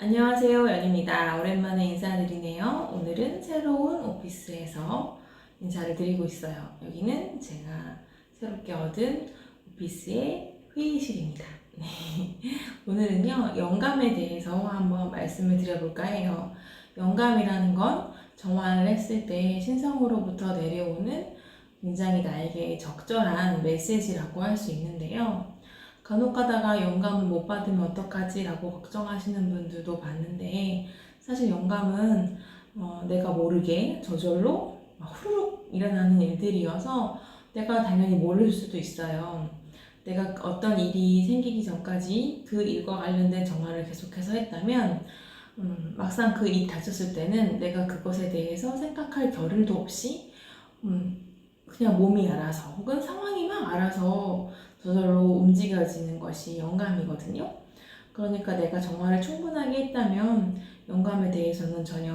안녕하세요, 연입니다. 오랜만에 인사드리네요. 오늘은 새로운 오피스에서 인사를 드리고 있어요. 여기는 제가 새롭게 얻은 오피스의 회의실입니다. 네. 오늘은요, 영감에 대해서 한번 말씀을 드려볼까 해요. 영감이라는 건 정화를 했을 때 신성으로부터 내려오는 굉장히 나에게 적절한 메시지라고 할 수 있는데요. 간혹 가다가 영감을 못 받으면 어떡하지? 라고 걱정하시는 분들도 봤는데 사실 영감은 어, 내가 모르게 저절로 막 후루룩 일어나는 일들이어서 내가 당연히 모를 수도 있어요. 내가 어떤 일이 생기기 전까지 그 일과 관련된 정화를 계속해서 했다면 음, 막상 그 일이 닥쳤을 때는 내가 그것에 대해서 생각할 겨를도 없이 음, 그냥 몸이 알아서 혹은 상황이 막 알아서 저절로 움직여지는 것이 영감이거든요. 그러니까 내가 정화를 충분하게 했다면 영감에 대해서는 전혀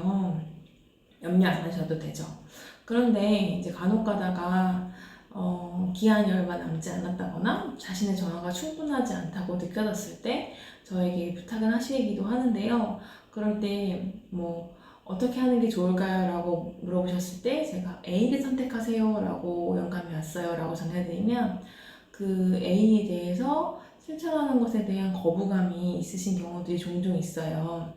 염려 안 하셔도 되죠. 그런데 이제 간혹 가다가 어, 기한이 얼마 남지 않았다거나 자신의 정화가 충분하지 않다고 느껴졌을 때 저에게 부탁을 하시기도 하는데요. 그럴 때 뭐 어떻게 하는 게 좋을까요? 라고 물어보셨을 때 제가 A를 선택하세요 라고 영감이 왔어요 라고 전해드리면 그 A에 대해서 실천하는 것에 대한 거부감이 있으신 경우들이 종종 있어요.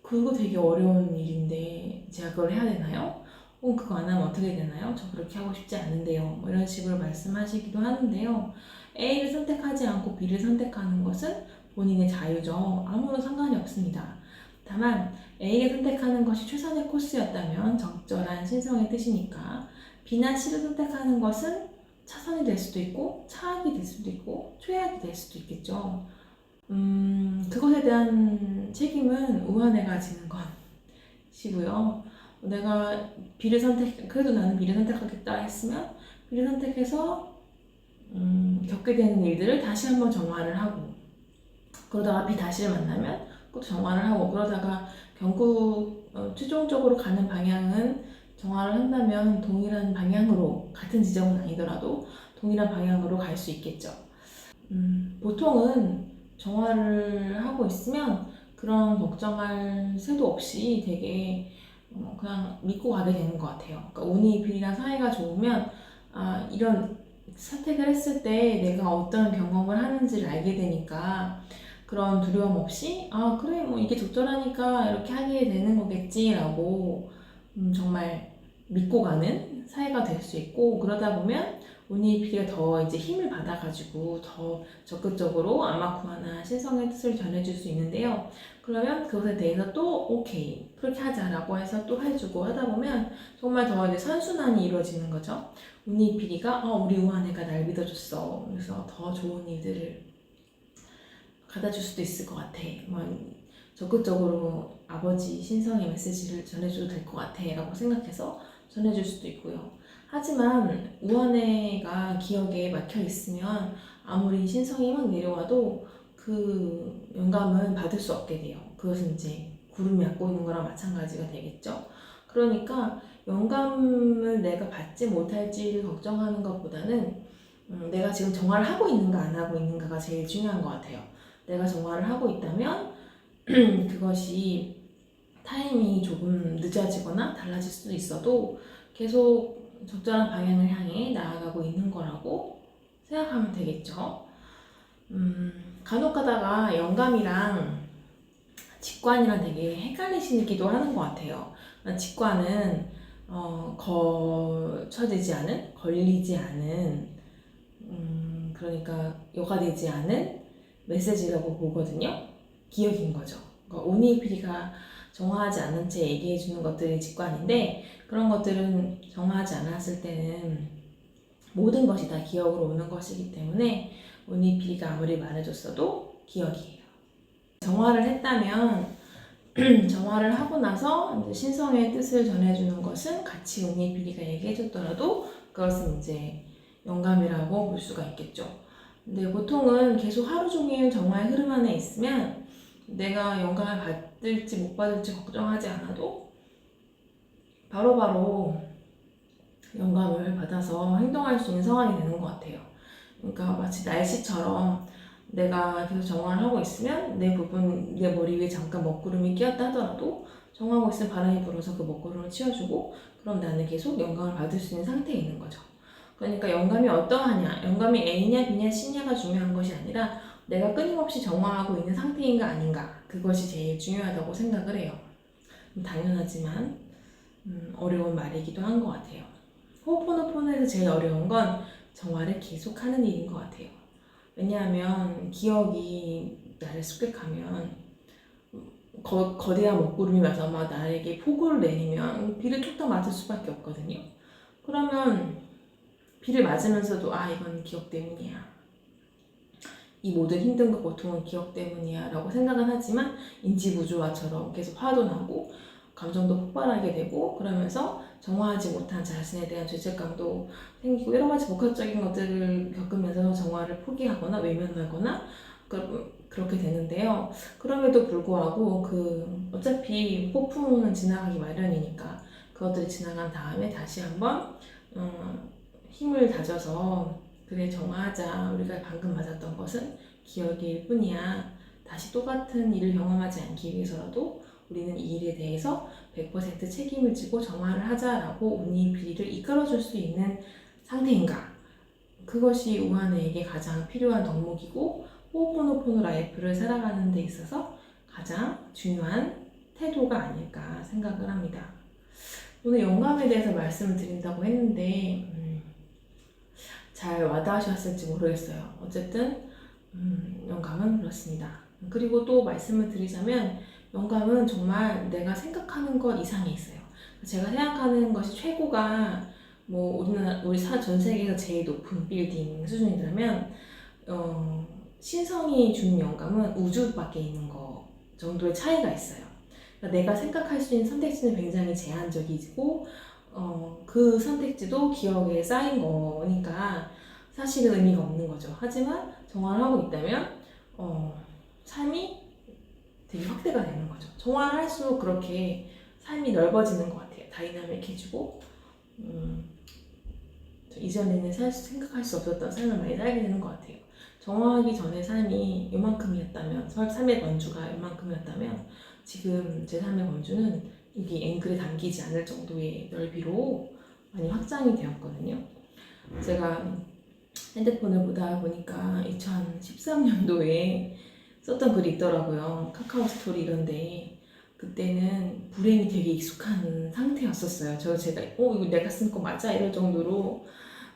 그거 되게 어려운 일인데 제가 그걸 해야 되나요? 어, 그거 안 하면 어떻게 되나요? 저 그렇게 하고 싶지 않은데요. 뭐 이런 식으로 말씀하시기도 하는데요. A를 선택하지 않고 B를 선택하는 것은 본인의 자유죠. 아무런 상관이 없습니다. 다만 A를 선택하는 것이 최선의 코스였다면 적절한 신성의 뜻이니까 B나 C를 선택하는 것은 차선이 될 수도 있고 차악이 될 수도 있고 최악이 될 수도 있겠죠. 음, 그것에 대한 책임은 우한애가 지는 것이고요. 내가 B를 선택, 그래도 나는 B를 선택하겠다 했으면 B를 선택해서 음, 겪게 되는 일들을 다시 한번 정화를 하고 그러다가 B 다시를 만나면 또 정화를 하고 그러다가 결국 어, 최종적으로 가는 방향은 정화를 한다면 동일한 방향으로 같은 지점은 아니더라도 동일한 방향으로 갈 수 있겠죠. 음, 보통은 정화를 하고 있으면 그런 걱정할 새도 없이 되게 어, 그냥 믿고 가게 되는 것 같아요. 그러니까 운이 빌이랑 사이가 좋으면 아, 이런 선택을 했을 때 내가 어떤 경험을 하는지를 알게 되니까 그런 두려움 없이 아 그래 뭐 이게 적절하니까 이렇게 하게 되는 거겠지라고 음, 정말 믿고 가는 사회가 될 수 있고 그러다 보면 운이피가 더 이제 힘을 받아가지고 더 적극적으로 아마쿠아나 신성의 뜻을 전해줄 수 있는데요. 그러면 그것에 대해서 또 오케이 그렇게 하자라고 해서 또 해주고 하다 보면 정말 더 이제 선순환이 이루어지는 거죠. 운이피리가 어, 우리 우한애가 날 믿어줬어. 그래서 더 좋은 일들을 가다 줄 수도 있을 것 같아. 뭐 적극적으로 아버지 신성의 메시지를 전해줘도 될 것 같아. 라고 생각해서 전해줄 수도 있고요. 하지만 우한애가 기억에 막혀 있으면 아무리 신성이 막 내려와도 그 영감은 받을 수 없게 돼요. 그것은 이제 구름이 갖고 있는 거랑 마찬가지가 되겠죠. 그러니까 영감을 내가 받지 못할지를 걱정하는 것보다는 음, 내가 지금 정화를 하고 있는가 안 하고 있는가가 제일 중요한 것 같아요. 내가 정화를 하고 있다면 그것이 타이밍이 조금 늦어지거나 달라질 수도 있어도 계속 적절한 방향을 향해 나아가고 있는 거라고 생각하면 되겠죠. 음, 간혹 가다가 영감이랑 직관이랑 되게 헷갈리시기도 하는 것 같아요. 직관은 어, 거쳐지지 않은, 걸리지 않은, 음, 그러니까 여과되지 않은 메시지라고 보거든요. 기억인 거죠. 그러니까 오니피리가 정화하지 않은 채 얘기해 주는 것들이 직관인데 그런 것들은 정화하지 않았을 때는 모든 것이 다 기억으로 오는 것이기 때문에 오니피리가 아무리 말해줬어도 기억이에요. 정화를 했다면 정화를 하고 나서 신성의 뜻을 전해주는 것은 같이 오니피리가 얘기해줬더라도 그것은 이제 영감이라고 볼 수가 있겠죠. 근데 보통은 계속 하루 종일 정화의 흐름 안에 있으면 내가 영감을 받을지 못 받을지 걱정하지 않아도 바로 바로 영감을 받아서 행동할 수 있는 상황이 되는 것 같아요. 그러니까 마치 날씨처럼 내가 계속 정화를 하고 있으면 내 부분, 내 머리 위에 잠깐 먹구름이 끼었다 하더라도 정화하고 있으면 바람이 불어서 그 먹구름을 치워주고 그럼 나는 계속 영감을 받을 수 있는 상태에 있는 거죠. 그러니까 영감이 어떠하냐, 영감이 A냐, B냐, C냐가 중요한 것이 아니라 내가 끊임없이 정화하고 있는 상태인가 아닌가 그것이 제일 중요하다고 생각을 해요. 당연하지만 음, 어려운 말이기도 한 것 같아요. 호포노포노에서 제일 어려운 건 정화를 계속하는 일인 것 같아요. 왜냐하면 기억이 나를 습격하면 거, 거대한 먹구름이 와서 막 나에게 폭우를 내리면 비를 툭툭 맞을 수밖에 없거든요. 그러면 비를 맞으면서도 아 이건 기억 때문이야. 이 모든 힘든과 고통은 기억 때문이야 라고 생각은 하지만 인지부조화처럼 계속 화도 나고 감정도 폭발하게 되고 그러면서 정화하지 못한 자신에 대한 죄책감도 생기고 여러 가지 복합적인 것들을 겪으면서 정화를 포기하거나 외면하거나 그, 그렇게 되는데요. 그럼에도 불구하고 그 어차피 폭풍은 지나가기 마련이니까 그것들이 지나간 다음에 다시 한번 어, 힘을 다져서 그래 정화하자. 우리가 방금 맞았던 것은 기억일 뿐이야. 다시 똑같은 일을 경험하지 않기 위해서라도 우리는 이 일에 대해서 100% 책임을 지고 정화를 하자라고 운이 비리를 이끌어줄 수 있는 상태인가? 그것이 우한에게 가장 필요한 덕목이고 호호포노포노 라이프를 살아가는 데 있어서 가장 중요한 태도가 아닐까 생각을 합니다. 오늘 영감에 대해서 말씀을 드린다고 했는데 음, 잘 와닿으셨을지 모르겠어요. 어쨌든 음, 영감은 그렇습니다. 그리고 또 말씀을 드리자면 영감은 정말 내가 생각하는 것 이상이 있어요. 제가 생각하는 것이 최고가 뭐 우리나라 우리 사 전 세계에서 제일 높은 빌딩 수준이라면 어, 신성이 주는 영감은 우주 밖에 있는 거 정도의 차이가 있어요. 그러니까 내가 생각할 수 있는 선택지는 굉장히 제한적이고 어, 그 선택지도 기억에 쌓인 거니까 사실은 의미가 없는 거죠. 하지만 정화를 하고 있다면 어, 삶이 되게 확대가 되는 거죠. 정화를 할수록 그렇게 삶이 넓어지는 것 같아요. 다이나믹해지고 음, 저 이전에는 살 수- 생각할 수 없었던 삶을 많이 살게 되는 것 같아요. 정화하기 전에 삶이 요만큼이었다면, 설- 삶의 건주가 요만큼이었다면 지금 제 삶의 건주는 여기 앵글에 담기지 않을 정도의 넓이로 많이 확장이 되었거든요. 제가 핸드폰을 보다 보니까 2013년도에 썼던 글이 있더라고요. 카카오 스토리 이런데 그때는 불행이 되게 익숙한 상태였었어요. 저 제가 어 이거 내가 쓴 거 맞아 이럴 정도로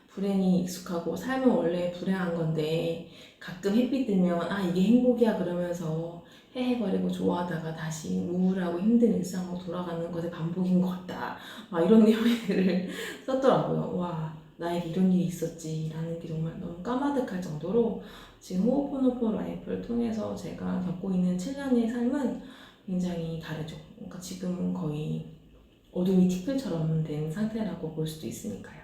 불행이 익숙하고 삶은 원래 불행한 건데 가끔 햇빛 들면 아 이게 행복이야 그러면서 헤헤거리고 좋아하다가 다시 우울하고 힘든 일상으로 돌아가는 것의 반복인 것 같다. 막 이런 내용의 글을 썼더라고요. 와 나에게 이런 일이 있었지라는 게 정말 너무 까마득할 정도로 지금 호호포노포 라이프를 통해서 제가 겪고 있는 7년의 삶은 굉장히 다르죠. 그러니까 지금은 거의 어둠이 티끌처럼 된 상태라고 볼 수도 있으니까요.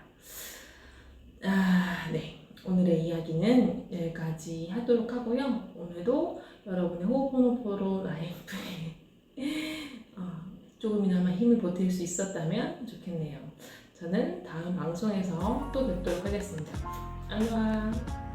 아, 네. 오늘의 이야기는 여기까지 하도록 하고요. 오늘도 여러분의 호호포노포로 라이프에 어, 조금이나마 힘을 보탤 수 있었다면 좋겠네요. 저는 다음 방송에서 또 뵙도록 하겠습니다. 안녕!